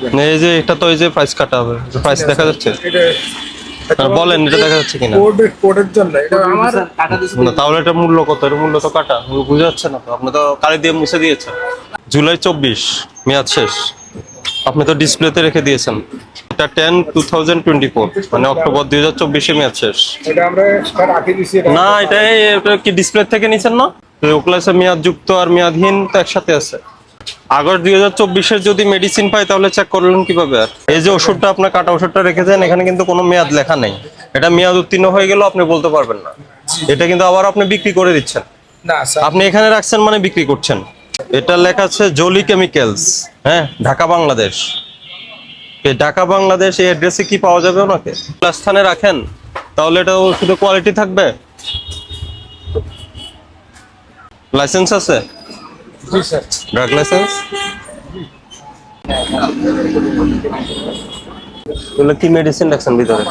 থাকবে এই যে এটা তো এই যে প্রাইস কাটা হবে প্রাইস দেখা যাচ্ছে? এটা হ্যাঁ, বলেন এটা দেখা যাচ্ছে কিনা? কোড কোডের জন্য। এটা আমার না তাহলে এটা মূল্য কত? এর মূল্য তো কাটা বুঝে যাচ্ছে না তো। আপনি তো কালি দিয়ে মুছে দিয়েছেন। জুলাই চব্বিশ মেয়াদ শেষ। আপনি তো ডিসপ্লেতে রেখে দিয়েছেন। এটা ten two thousand twenty four মানে অক্টোবর দুই হাজার চব্বিশে মেয়াদ শেষ। এটা আমরা স্যার আগে দিছি না এটা এটা কি ডিসপ্লে থেকে নিছেন না? ওগুলো মেয়াদ যুক্ত আর মেয়াদহীন তো একসাথে আছে। আগস্ট দুই হাজার চব্বিশের যদি মেডিসিন পাই তাহলে চেক করলেন কীভাবে আর? এই যে ওষুধটা আপনার কাটা ওষুধটা রেখেছেন এখানে কিন্তু কোনো মেয়াদ লেখা নেই। এটা মেয়াদ উত্তীর্ণ হয়ে গেলেও আপনি বলতে পারবেন না। এটা কিন্তু আবার আপনি বিক্রি করে দিচ্ছেন। আপনি এখানে রাখছেন মানে বিক্রি করছেন। এটা লেখা আছে জলি কেমিক্যালস হ্যাঁ? ঢাকা বাংলাদেশ। এই ঢাকা বাংলাদেশ এই অ্যাড্রেসে কি পাওয়া যাবে ওনাকে? স্থানে রাখেন তাহলে এটা শুধু কোয়ালিটি থাকবে। লাইসেন্স আছে? জি স্যার। ড্রাগ লাইসেন্স এগুলো কি মেডিসিন রাখছেন ভিতরে?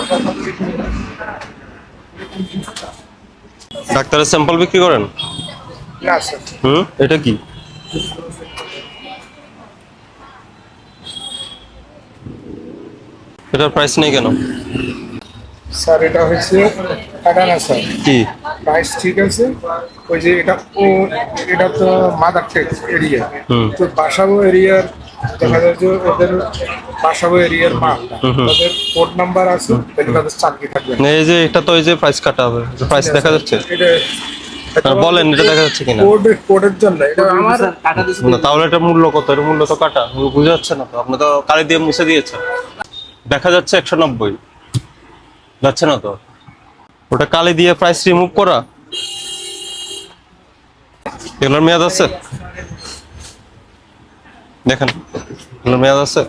ডাক্তারের স্যাম্পল বিক্রি করেন? না স্যার। হুম? এটা কি? এটার প্রাইস নেই কেন? স্যার এটা হচ্ছে টাকা না স্যার। কি? প্রাইস ঠিক আছে ওই যে এটা ও এটা তো মাদার টেক্স এরিয়া হুম। তো বাসাবো এরিয়ার দেখা যায় যে ওদের বাসাবো এরিয়ার মাল। ওদের কোড নাম্বার আছে তাহলে তাদের চাকরি থাকবে। এই যে এটা তো এই যে প্রাইস কাটা হবে প্রাইস দেখা যাচ্ছে। এটা বলেন এটা দেখা যাচ্ছে কিনা? কোড কোডের জন্য এটা আমার না তাহলে এটা মূল্য কত? এর মূল্য তো কাটা বুঝে যাচ্ছে না তো। আপনি তো কালি দিয়ে মুছে দিয়েছেন। দেখা যাচ্ছে একশো নব্বই। যাচ্ছে না তো? ওটা কালি দিয়ে প্রাইস রিমুভ করা। এগুলোর মেয়াদ আছে? দেখেন, এগুলোর মেয়াদ আছে।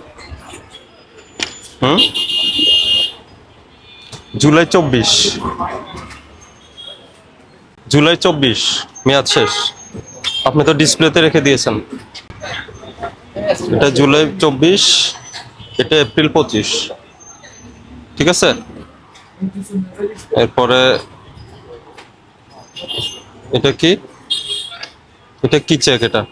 হুম? জুলাই চব্বিশ। জুলাই চব্বিশ, মেয়াদ শেষ। আপনি তো ডিসপ্লেতে রেখে দিয়েছেন। এটা জুলাই চব্বিশ, এটা এপ্রিল পঁচিশ। ঠিক আছে? এরপরে, এটা কি? এটা কি চেক এটা?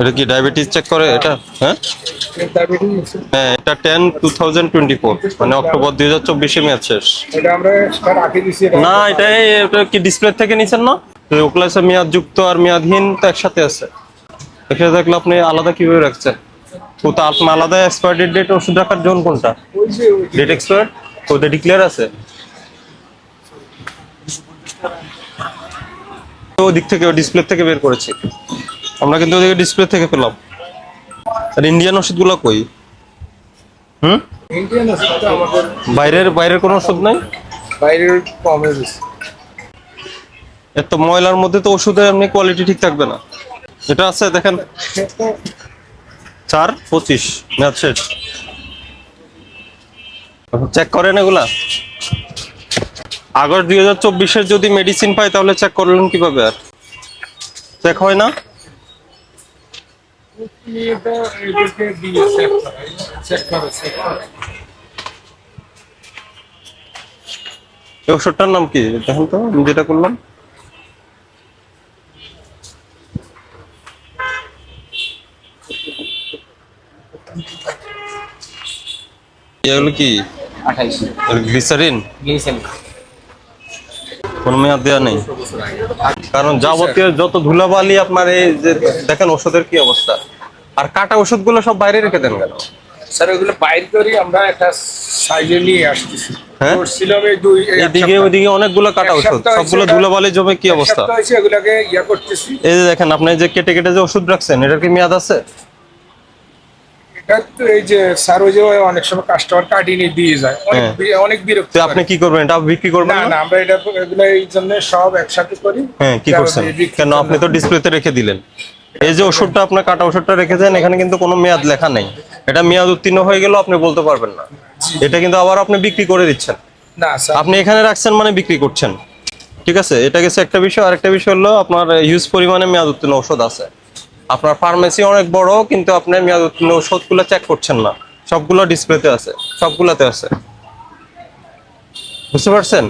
এটা কি ডায়াবেটিস চেক করে এটা? হ্যাঁ? হ্যাঁ এটা ten two thousand twenty four মানে অক্টোবর দুই হাজার চব্বিশে মেয়াদ শেষ। না, এটা কি ডিসপ্লে থেকে নিছেন না? ওগুলো মেয়াদ যুক্ত আর মেয়াদহীন তো একসাথে আছে। একসাথে থাকলে আপনি আলাদা কীভাবে রাখছেন? তো তো আপনার আলাদা এক্সপায়ার ডেট ডেট ওষুধ রাখার জন্য কোনটা? ডেট এক্সপায়ার ওটা ডিক্লেয়ার আছে? তো ওদিক থেকে ডিসপ্লে থেকে বের করেছি। আমরা কিন্তু ওদিকে ডিসপ্লে থেকে পেলাম। আর ইন্ডিয়ান ওষুধগুলো কই? হুম? ইন্ডিয়ান তো আমাদের বাইরের বাইরের কোনো ওষুধ নাই? বাইরের কমে বেশি। এত ময়লার মধ্যে তো ওষুধের এমনি কোয়ালিটি ঠিক থাকবে না। এটা আছে, দেখেন। চার, পঁচিশ ম্যাথ শেষ। চেক করেন এগুলা? আগস্ট দুই হাজার চব্বিশের যদি মেডিসিন পাই, তাহলে চেক করলেন কীভাবে আর? চেক হয় না? ওষুধটার নাম কি? দেখেন তো, আমি যেটা করলাম। এগুলো কি? গ্লিসারিন? কোনো মেয়াদ দেওয়া নেই। কারণ যাবতীয় যত ধুলাবালি আপনার এই যে দেখেন ওষুধের কি অবস্থা। আর কাটা ওষুধগুলো সব বাইরে রেখে দেন কেন? স্যার ওগুলো বাইর করি আমরা একটা সাইজে নিয়ে আসতেছি। হ্যাঁ? এদিকে। অনেকগুলো কাটা ওষুধ। সবগুলো ধুলাবালি জমে কি অবস্থা? ইয়া এই যে দেখেন আপনি যে কেটে কেটে যে ওষুধ রাখছেন এটার কি মেয়াদ আছে? এই যে স্যার ওই যে অনেক সময় কাস্টমার কাটিয়ে দিয়ে যায়। অনেক হ্যাঁ। অনেক বিরক্ত আপনি কি করবেন? এটা বিক্রি করবেন না আমরা এটা এগুলো এই জন্য সব একসাথে করি। হ্যাঁ কি করছেন? কেন আপনি তো ডিসপ্লেতে রেখে দিলেন। এই যে ওষুধটা আপনার কাটা ওষুধটা রেখেছেন এখানে কিন্তু কোনো মেয়াদ লেখা নেই। এটা মেয়াদ উত্তীর্ণ হয়ে গেলেও আপনি বলতে পারবেন না। এটা কিন্তু আবার আপনি বিক্রি করে দিচ্ছেন। না স্যার। আপনি এখানে রাখছেন মানে বিক্রি করছেন। ঠিক আছে? এটা গেছে একটা বিষয়। আরেকটা বিষয় হলো আপনার হিউজ পরিমাণে মেয়াদ উত্তীর্ণ ওষুধ আছে। আপনার ফার্মেসি অনেক বড়, কিন্তু আপনার মেয়াদ উত্তীর্ণ ওষুধগুলো চেক করছেন না। সবগুলো ডিসপ্লেতে আছে, সবগুলোতে আছে। বুঝতে পারছেন?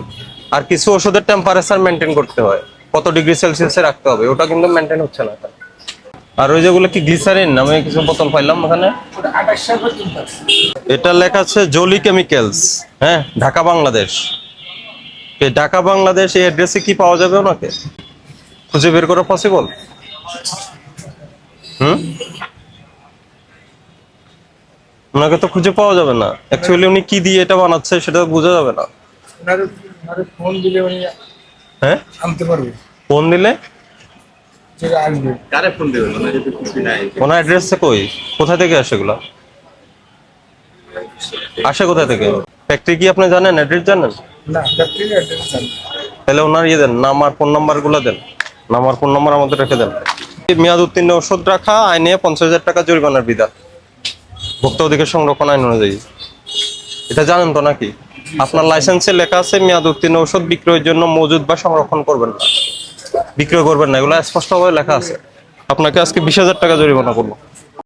আর কিছু ওষুধের টেম্পারেচার মেনটেন করতে হয়। কত ডিগ্রি সেলসিয়াসে রাখতে হবে, ওটা কিন্তু মেনটেন হচ্ছে না। আর ওই যেগুলো কি গ্লিসারিন নামে কিছু বোতল পাইলাম ওখানে। এটা লেখা আছে জলি কেমিক্যালস হ্যাঁ ঢাকা, বাংলাদেশ। এই ঢাকা, বাংলাদেশ, এই অ্যাড্রেসে কি পাওয়া যাবে ওনাকে? খুঁজে বের করা পসিবল হুম? ওনাকে তো খুঁজে পাওয়া যাবে না। অ্যাকচুয়ালি উনি কি দিয়ে এটা বানাচ্ছে সেটা তো বোঝা যাবে না। ফোন দিলে উনি হ্যাঁ? আনতে পারবে। ফোন দিলে? কারে ফোন দেবেন? ওনার যদি খুশি নাই। ওনার অ্যাড্রেস কই? কোথা থেকে আসে এগুলো? আসে কোথা থেকে? ফ্যাক্টরি কি আপনি জানেন? অ্যাড্রেস জানেন? না ফ্যাক্টরি অ্যাড্রেস জানি তাহলে ওনার ইয়ে দেন নাম আর ফোন নাম্বারগুলো দেন। নাম আর ফোন নাম্বার আমাদের রেখে দেন। মেয়াদ উত্তীর্ণ ওষুধ রাখা, আইনে পঞ্চাশ হাজার টাকা জরিমানার বিধান। ভোক্তা অধিকার সংরক্ষণ আইন অনুযায়ী। এটা জানেন তো নাকি? আপনার লাইসেন্সে লেখা আছে, মেয়াদ উত্তীর্ণ ওষুধ বিক্রয়ের জন্য মজুদ বা সংরক্ষণ করবেন না। বিক্রয় করবেন না, এগুলো স্পষ্টভাবে লেখা আছে। আপনাকে আজকে বিশ হাজার টাকা জরিমানা করব।